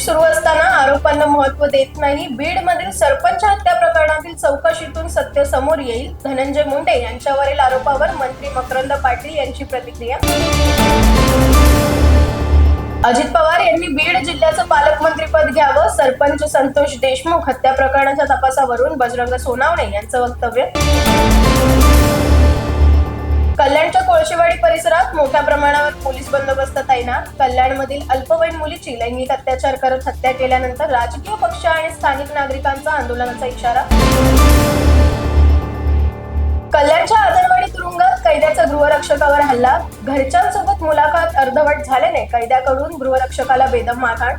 सुरू असताना आरोपांना महत्त्व देत नाही. बीड मधील सरपंच हत्या प्रकरणातील चौकशीतून सत्य समोर येईल. धनंजय मुंडे यांच्यावरील आरोपावर मंत्री मकरंद पाटील यांची प्रतिक्रिया. अजित पवार यांनी बीड जिल्ह्याचं पालकमंत्रीपद घ्यावं. सरपंच संतोष देशमुख हत्या प्रकरणाच्या तपासावरून बजरंग सोनावणे यांचं वक्तव्य. कल्याणच्या कोळशेवाडी परिसरात मोठ्या प्रमाणावर पोलीस बंदोबस्त तैनात. कल्याणमधील अल्पवयीन मुलीची लैंगिक अत्याचार करत हत्या केल्यानंतर राजकीय पक्ष आणि स्थानिक नागरिकांचा आंदोलनाचा इशारा. कल्याणच्या आदरवाडी तुरुंगात कैद्याचा गृहरक्षकावर हल्ला. घरच्यांसोबत मुलाखत अर्धवट झाल्याने कैद्याकडून गृहरक्षकाला बेदम मारहाण.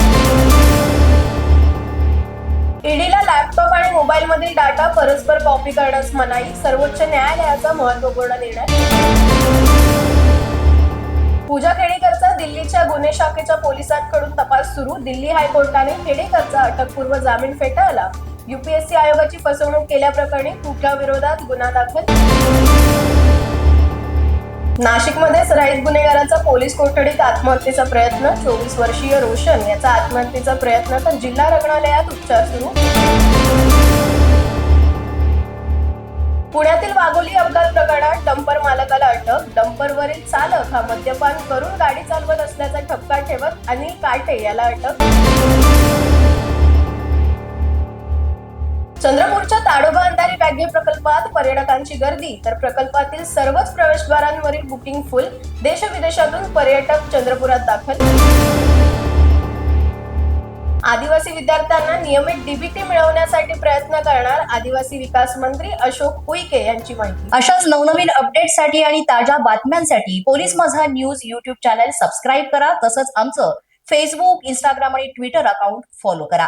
मोबाईलमधील मोबाईल मधील डाटा परस्पर कॉपी करण्यास मनाई सर्वोच्च न्यायालयाचा महत्त्वपूर्ण निर्णय. पूजा खेडेकरचा दिल्लीच्या गुन्हे शाखेच्या पोलिसांकडून तपास सुरू. दिल्ली हायकोर्टाने खेडेकरचा अटकपूर्व जामीन फेटाळला. युपीएससी आयोगाची फसवणूक केल्याप्रकरणी कुठल्या विरोधात गुन्हा दाखल? नाशिकमध्ये सराईत गुन्हेगाराचा पोलीस कोठडीत आत्महत्येचा प्रयत्न चोवीस वर्षीय रोशन याचा आत्महत्येचा प्रयत्न तर जिल्हा रुग्णालयात उपचार सुरू. पुण्यातील वाघोली अपघात प्रकरणात डंपर मालकाला अटक डंपरवरील चालक हा मद्यपान करून गाडी चालवत असल्याचा ठपका ठेवत अनिल काटे याला अटक. चंद्रपूरच्या ताडोबा अंधारी बॅगे प्रकल्पात पर्यटकांची गर्दी. तर प्रकल्पातील सर्वच प्रवेशद्वारांवरील बुकिंग फुल देशविदेशातून पर्यटक चंद्रपुरात दाखल. आदिवासी विद्यार्थ्यांना नियमित डीबीटी मिळवण्यासाठी प्रयत्न करणार आदिवासी विकास मंत्री अशोक उईके यांची माहिती. अशाच नवनवीन अपडेटसाठी आणि ताज्या बातम्यांसाठी police Majha news YouTube channel subscribe करा. तसंच आमचं फेसबुक इंस्टाग्राम आणि ट्विटर अकाउंट फॉलो करा.